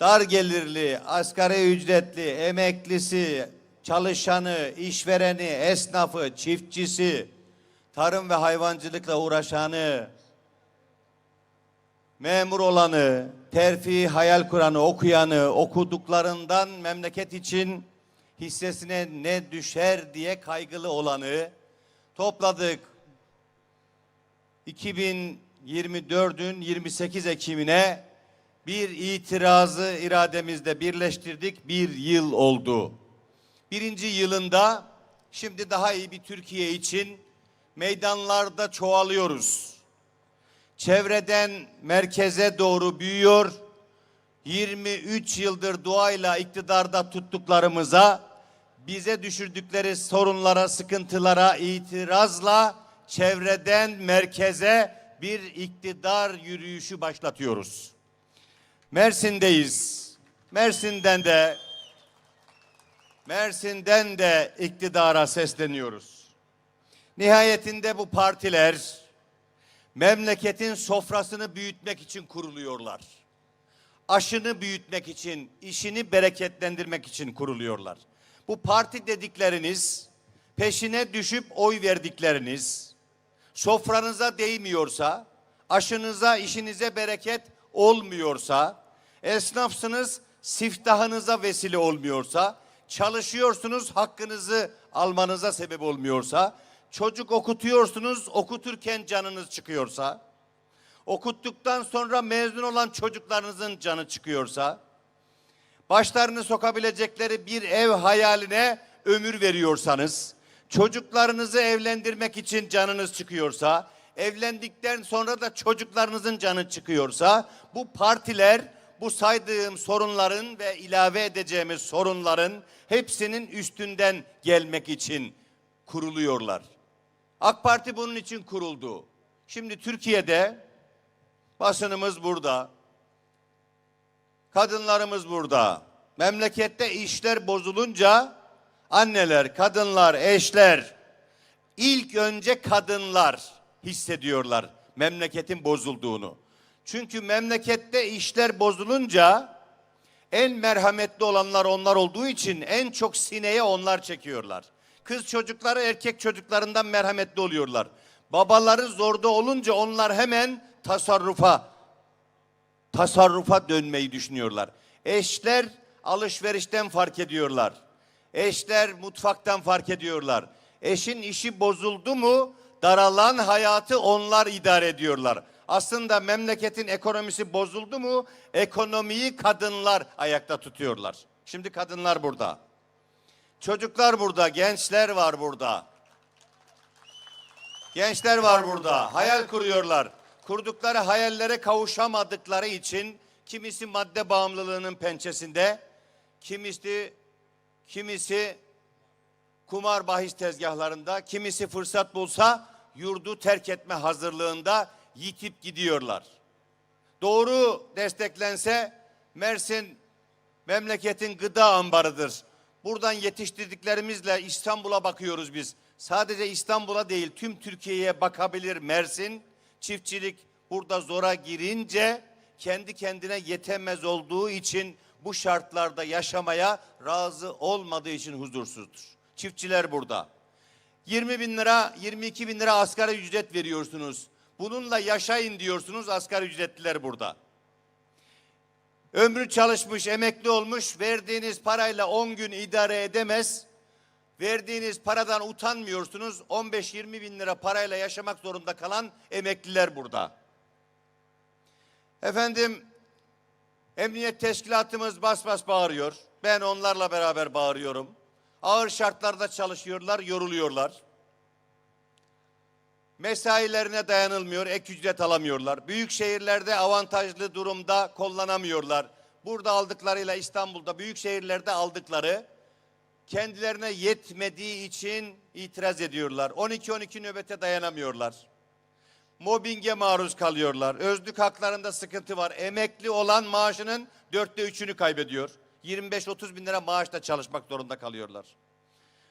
dar gelirli, asgari ücretli, emeklisi, çalışanı, işvereni, esnafı, çiftçisi, tarım ve hayvancılıkla uğraşanı, memur olanı, terfi hayal kuranı, okuyanı, okuduklarından memleket için hissesine ne düşer diye kaygılı olanı topladık. 2024'ün 28 Ekim'ine bir itirazı irademizde birleştirdik. Bir yıl oldu. Birinci yılında şimdi daha iyi bir Türkiye için meydanlarda çoğalıyoruz. Çevreden merkeze doğru büyüyor. 23 yıldır duayla iktidarda tuttuklarımıza, bize düşürdükleri sorunlara, sıkıntılara itirazla çevreden merkeze bir iktidar yürüyüşü başlatıyoruz. Mersin'deyiz. Mersin'den de Mersin'den de iktidara sesleniyoruz. Nihayetinde bu partiler memleketin sofrasını büyütmek için kuruluyorlar. Aşını büyütmek için, işini bereketlendirmek için kuruluyorlar. Bu parti dedikleriniz, peşine düşüp oy verdikleriniz, sofranıza değmiyorsa, aşınıza, işinize bereket olmuyorsa, esnafsınız, siftahınıza vesile olmuyorsa, çalışıyorsunuz, hakkınızı almanıza sebep olmuyorsa, çocuk okutuyorsunuz, okuturken canınız çıkıyorsa, okuttuktan sonra mezun olan çocuklarınızın canı çıkıyorsa, başlarını sokabilecekleri bir ev hayaline ömür veriyorsanız, çocuklarınızı evlendirmek için canınız çıkıyorsa, evlendikten sonra da çocuklarınızın canı çıkıyorsa, bu partiler bu saydığım sorunların ve ilave edeceğimiz sorunların hepsinin üstünden gelmek için kuruluyorlar. AK Parti bunun için kuruldu. Şimdi Türkiye'de basınımız burada, kadınlarımız burada. Memlekette işler bozulunca anneler, kadınlar, eşler ilk önce kadınlar hissediyorlar memleketin bozulduğunu. Çünkü memlekette işler bozulunca en merhametli olanlar onlar olduğu için en çok sineye onlar çekiyorlar. Kız çocukları erkek çocuklarından merhametli oluyorlar. Babaları zorda olunca onlar hemen tasarrufa tasarrufa dönmeyi düşünüyorlar. Eşler alışverişten fark ediyorlar. Eşler mutfaktan fark ediyorlar. Eşin işi bozuldu mu daralan hayatı onlar idare ediyorlar. Aslında memleketin ekonomisi bozuldu mu ekonomiyi kadınlar ayakta tutuyorlar. Şimdi kadınlar burada. Çocuklar burada, gençler var burada. Gençler var burada. Hayal kuruyorlar. Kurdukları hayallere kavuşamadıkları için kimisi madde bağımlılığının pençesinde, kimisi kimisi kumar bahis tezgahlarında, kimisi fırsat bulsa yurdu terk etme hazırlığında yitip gidiyorlar. Doğru desteklense Mersin memleketin gıda ambarıdır. Buradan yetiştirdiklerimizle İstanbul'a bakıyoruz biz. Sadece İstanbul'a değil tüm Türkiye'ye bakabilir Mersin. Çiftçilik burada zora girince kendi kendine yetemez olduğu için bu şartlarda yaşamaya razı olmadığı için huzursuzdur. Çiftçiler burada. 20 bin lira, 22 bin lira asgari ücret veriyorsunuz. Bununla yaşayın diyorsunuz asgari ücretliler burada. Ömrü çalışmış, emekli olmuş, verdiğiniz parayla 10 gün idare edemez. Verdiğiniz paradan utanmıyorsunuz. 15-20 bin lira parayla yaşamak zorunda kalan emekliler burada. Efendim, emniyet teşkilatımız bas bas bağırıyor. Ben onlarla beraber bağırıyorum. Ağır şartlarda çalışıyorlar, yoruluyorlar. Mesailerine dayanılmıyor, ek ücret alamıyorlar. Büyük şehirlerde avantajlı durumda kullanamıyorlar. Burada aldıklarıyla İstanbul'da büyük şehirlerde aldıkları kendilerine yetmediği için itiraz ediyorlar. 12-12 nöbete dayanamıyorlar. Mobbinge maruz kalıyorlar. Özlük haklarında sıkıntı var. Emekli olan maaşının dörtte üçünü kaybediyor. 25-30 bin lira maaşla çalışmak zorunda kalıyorlar.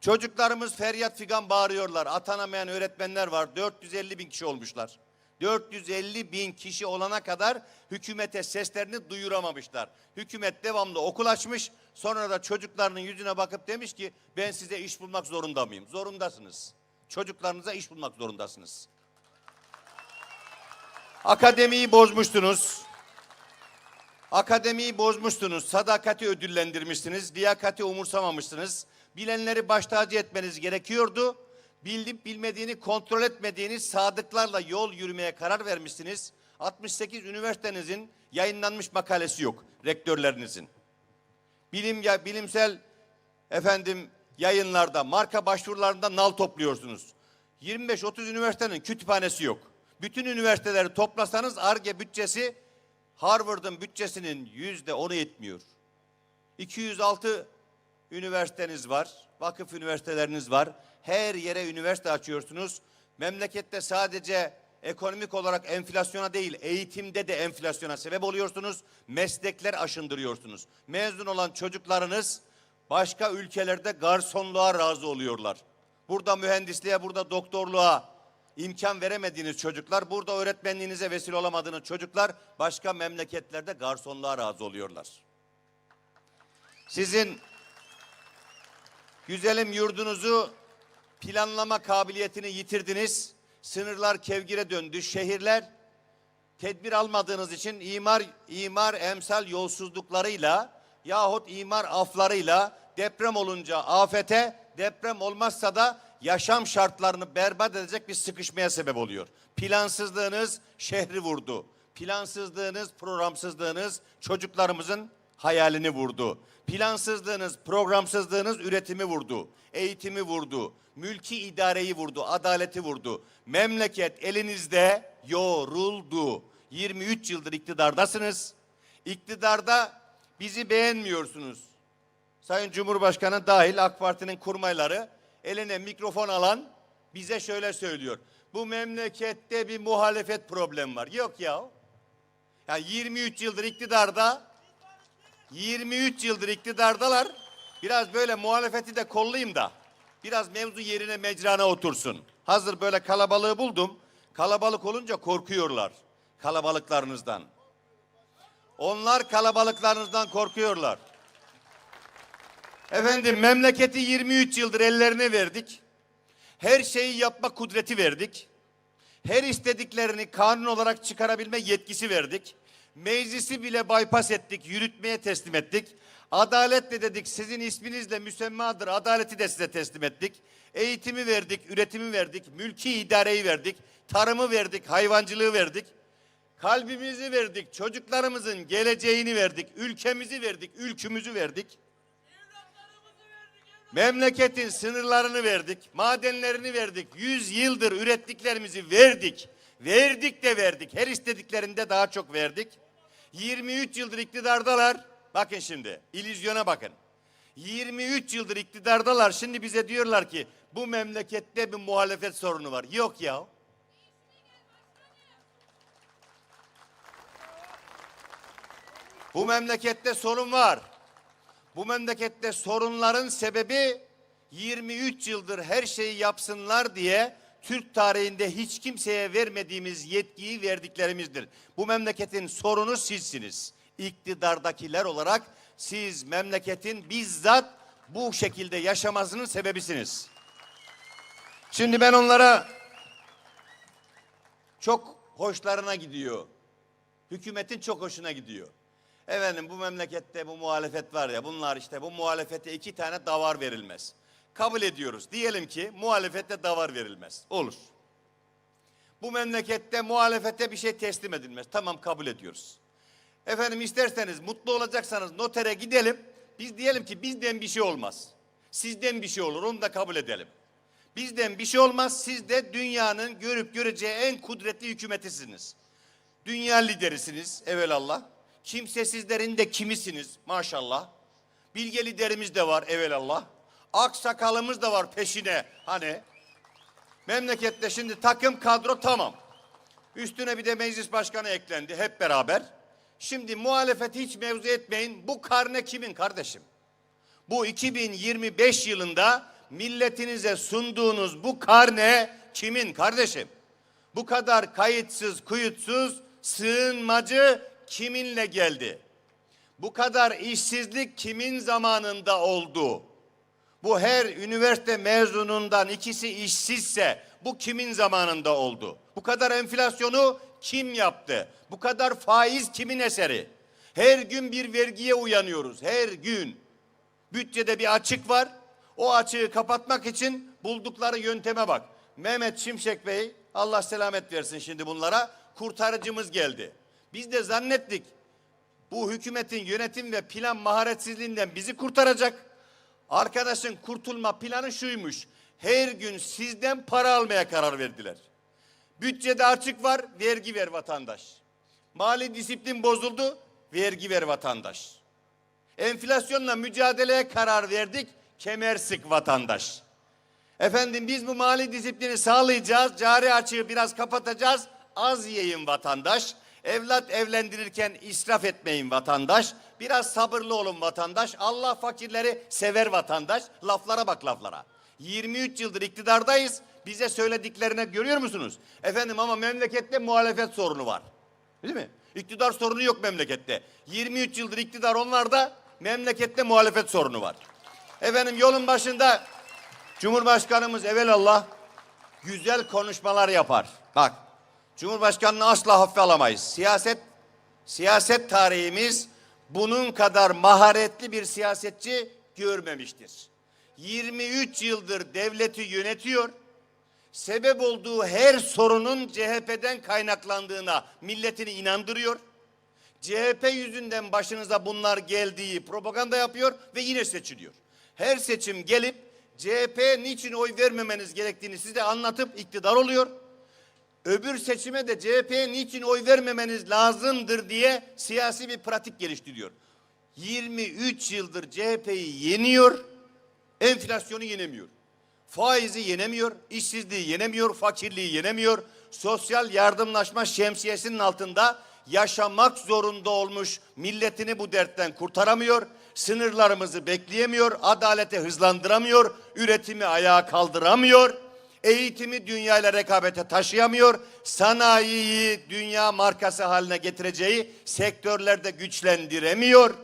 Çocuklarımız feryat figan bağırıyorlar. Atanamayan öğretmenler var. 450 bin kişi olmuşlar. 450 bin kişi olana kadar hükümete seslerini duyuramamışlar. Hükümet devamlı okul açmış. Sonra da çocuklarının yüzüne bakıp demiş ki ben size iş bulmak zorunda mıyım? Zorundasınız. Çocuklarınıza iş bulmak zorundasınız. Akademiyi bozmuştunuz. Akademiyi bozmuşsunuz. Sadakati ödüllendirmişsiniz. Liyakati umursamamışsınız. Bilenleri baş tacı etmeniz gerekiyordu. Bilip bilmediğini kontrol etmediğiniz sadıklarla yol yürümeye karar vermişsiniz. 68 üniversitenizin yayınlanmış makalesi yok rektörlerinizin. Bilim ya bilimsel efendim yayınlarda, marka başvurularında nal topluyorsunuz. 25-30 üniversitenin kütüphanesi yok. Bütün üniversiteleri toplasanız ARGE bütçesi Harvard'ın bütçesinin yüzde onu yetmiyor. 206 üniversiteniz var, vakıf üniversiteleriniz var. Her yere üniversite açıyorsunuz. Memlekette sadece ekonomik olarak enflasyona değil, eğitimde de enflasyona sebep oluyorsunuz. Meslekler aşındırıyorsunuz. Mezun olan çocuklarınız başka ülkelerde garsonluğa razı oluyorlar. Burada mühendisliğe, burada doktorluğa imkan veremediğiniz çocuklar, burada öğretmenliğinize vesile olamadığınız çocuklar başka memleketlerde garsonluğa razı oluyorlar. Sizin güzelim yurdunuzu planlama kabiliyetini yitirdiniz. Sınırlar kevgire döndü. Şehirler tedbir almadığınız için imar imar emsal yolsuzluklarıyla yahut imar aflarıyla deprem olunca afete, deprem olmazsa da yaşam şartlarını berbat edecek bir sıkışmaya sebep oluyor. Plansızlığınız şehri vurdu. Plansızlığınız, programsızlığınız çocuklarımızın hayalini vurdu. Plansızlığınız, programsızlığınız üretimi vurdu. Eğitimi vurdu. Mülki idareyi vurdu. Adaleti vurdu. Memleket elinizde yoruldu. 23 yıldır iktidardasınız. İktidarda bizi beğenmiyorsunuz. Sayın Cumhurbaşkanı dahil AK Parti'nin kurmayları eline mikrofon alan bize şöyle söylüyor. Bu memlekette bir muhalefet problemi var. Yok ya. Ya 23 yıldır iktidarda 23 yıldır iktidardalar. Biraz böyle muhalefeti de kollayayım da biraz mevzu yerine mecrana otursun. Hazır böyle kalabalığı buldum. Kalabalık olunca korkuyorlar kalabalıklarınızdan. Onlar kalabalıklarınızdan korkuyorlar. Efendim memleketi 23 yıldır ellerine verdik. Her şeyi yapma kudreti verdik. Her istediklerini kanun olarak çıkarabilme yetkisi verdik. Meclisi bile bypass ettik, yürütmeye teslim ettik. Adaletle dedik sizin isminizle müsemmadır, adaleti de size teslim ettik. Eğitimi verdik, üretimi verdik, mülki idareyi verdik, tarımı verdik, hayvancılığı verdik. Kalbimizi verdik, çocuklarımızın geleceğini verdik, ülkemizi verdik, ülkümüzü verdik. Memleketin sınırlarını verdik, madenlerini verdik. Yüz yıldır ürettiklerimizi verdik. Verdik de verdik. Her istediklerinde daha çok verdik. 23 yıldır iktidardalar. Bakın şimdi, illüzyona bakın. 23 yıldır iktidardalar. Şimdi bize diyorlar ki bu memlekette bir muhalefet sorunu var. Yok ya. Bu memlekette sorun var. Bu memlekette sorunların sebebi 23 yıldır her şeyi yapsınlar diye Türk tarihinde hiç kimseye vermediğimiz yetkiyi verdiklerimizdir. Bu memleketin sorunu sizsiniz. İktidardakiler olarak siz memleketin bizzat bu şekilde yaşamasının sebebisiniz. Şimdi ben onlara çok hoşlarına gidiyor. Hükümetin çok hoşuna gidiyor. Efendim bu memlekette bu muhalefet var ya bunlar işte bu muhalefete iki tane davar verilmez. Kabul ediyoruz. Diyelim ki muhalefete davar verilmez. Olur. Bu memlekette muhalefete bir şey teslim edilmez. Tamam kabul ediyoruz. Efendim isterseniz mutlu olacaksanız notere gidelim. Biz diyelim ki bizden bir şey olmaz. Sizden bir şey olur onu da kabul edelim. Bizden bir şey olmaz. Siz de dünyanın görüp göreceği en kudretli hükümetisiniz. Dünya liderisiniz evelallah. Kimsesizlerin de kimisiniz maşallah. Bilge liderimiz de var evelallah. Aksakalımız da var peşine hani. Memlekette şimdi takım kadro tamam. Üstüne bir de meclis başkanı eklendi hep beraber. Şimdi muhalefeti hiç mevzu etmeyin. Bu karne kimin kardeşim? Bu 2025 yılında milletinize sunduğunuz bu karne kimin kardeşim? Bu kadar kayıtsız, kuyutsuz, sığınmacı kiminle geldi? Bu kadar işsizlik kimin zamanında oldu? Bu her üniversite mezunundan ikisi işsizse bu kimin zamanında oldu? Bu kadar enflasyonu kim yaptı? Bu kadar faiz kimin eseri? Her gün bir vergiye uyanıyoruz. Her gün. Bütçede bir açık var. O açığı kapatmak için buldukları yönteme bak. Mehmet Şimşek Bey Allah selamet versin şimdi bunlara kurtarıcımız geldi. Biz de zannettik bu hükümetin yönetim ve plan maharetsizliğinden bizi kurtaracak. Arkadaşın kurtulma planı şuymuş. Her gün sizden para almaya karar verdiler. Bütçede açık var, vergi ver vatandaş. Mali disiplin bozuldu, vergi ver vatandaş. Enflasyonla mücadeleye karar verdik, kemer sık vatandaş. Efendim biz bu mali disiplini sağlayacağız, cari açığı biraz kapatacağız, az yiyin vatandaş. Evlat evlendirirken israf etmeyin vatandaş. Biraz sabırlı olun vatandaş. Allah fakirleri sever vatandaş. Laflara bak laflara. 23 yıldır iktidardayız. Bize söylediklerine görüyor musunuz? Efendim ama memlekette muhalefet sorunu var. Değil mi? İktidar sorunu yok memlekette. 23 yıldır iktidar onlarda, memlekette muhalefet sorunu var. Efendim yolun başında Cumhurbaşkanımız evelallah güzel konuşmalar yapar. Bak, Cumhurbaşkanını asla hafife alamayız. Siyaset, siyaset tarihimiz bunun kadar maharetli bir siyasetçi görmemiştir. 23 yıldır devleti yönetiyor. Sebep olduğu her sorunun CHP'den kaynaklandığına milletini inandırıyor. CHP yüzünden başınıza bunlar geldiği propaganda yapıyor ve yine seçiliyor. Her seçim gelip CHP'ye niçin oy vermemeniz gerektiğini size anlatıp iktidar oluyor. Öbür seçime de CHP'ye niçin oy vermemeniz lazımdır diye siyasi bir pratik geliştiriyor. 23 yıldır CHP'yi yeniyor, enflasyonu yenemiyor. Faizi yenemiyor, işsizliği yenemiyor, fakirliği yenemiyor. Sosyal yardımlaşma şemsiyesinin altında yaşamak zorunda olmuş milletini bu dertten kurtaramıyor. Sınırlarımızı bekleyemiyor, adaleti hızlandıramıyor, üretimi ayağa kaldıramıyor. Eğitimi dünyayla rekabete taşıyamıyor. Sanayiyi dünya markası haline getireceği sektörlerde güçlendiremiyor.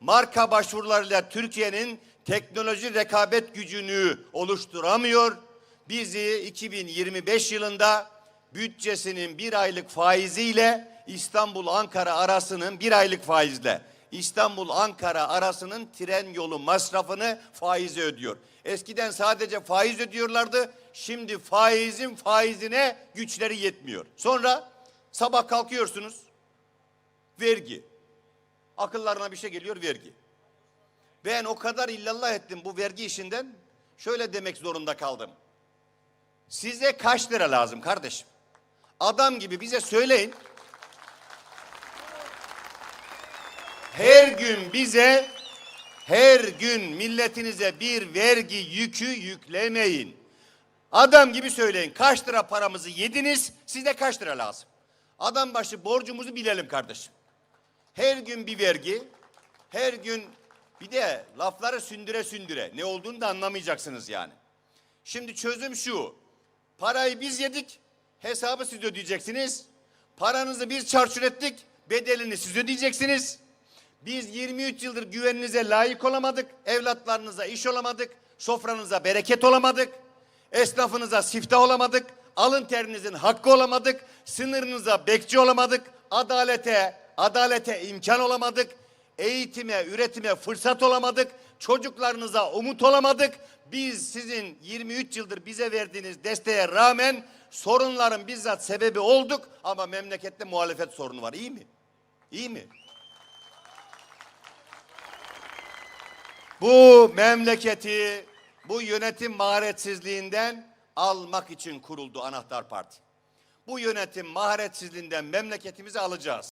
Marka başvurularıyla Türkiye'nin teknoloji rekabet gücünü oluşturamıyor. Bizi 2025 yılında bütçesinin bir aylık faiziyle İstanbul-Ankara arasının bir aylık faizle İstanbul-Ankara arasının tren yolu masrafını faize ödüyor. Eskiden sadece faiz ödüyorlardı. Şimdi faizin faizine güçleri yetmiyor. Sonra sabah kalkıyorsunuz. Vergi. Akıllarına bir şey geliyor vergi. Ben o kadar illallah ettim bu vergi işinden. Şöyle demek zorunda kaldım. Size kaç lira lazım kardeşim? Adam gibi bize söyleyin. Her gün bize her gün milletinize bir vergi yükü yüklemeyin. Adam gibi söyleyin. Kaç lira paramızı yediniz? Size kaç lira lazım? Adam başı borcumuzu bilelim kardeşim. Her gün bir vergi, her gün bir de lafları sündüre sündüre ne olduğunu da anlamayacaksınız yani. Şimdi çözüm şu. Parayı biz yedik, hesabı siz ödeyeceksiniz. Paranızı biz çarçur ettik, bedelini siz ödeyeceksiniz. Biz 23 yıldır güveninize layık olamadık, evlatlarınıza iş olamadık, sofranıza bereket olamadık, esnafınıza siftah olamadık, alın terinizin hakkı olamadık, sınırınıza bekçi olamadık, adalete, adalete imkan olamadık, eğitime, üretime fırsat olamadık, çocuklarınıza umut olamadık. Biz sizin 23 yıldır bize verdiğiniz desteğe rağmen sorunların bizzat sebebi olduk ama memlekette muhalefet sorunu var. İyi mi? İyi mi? Bu memleketi bu yönetim maharetsizliğinden almak için kuruldu Anahtar Parti. Bu yönetim maharetsizliğinden memleketimizi alacağız.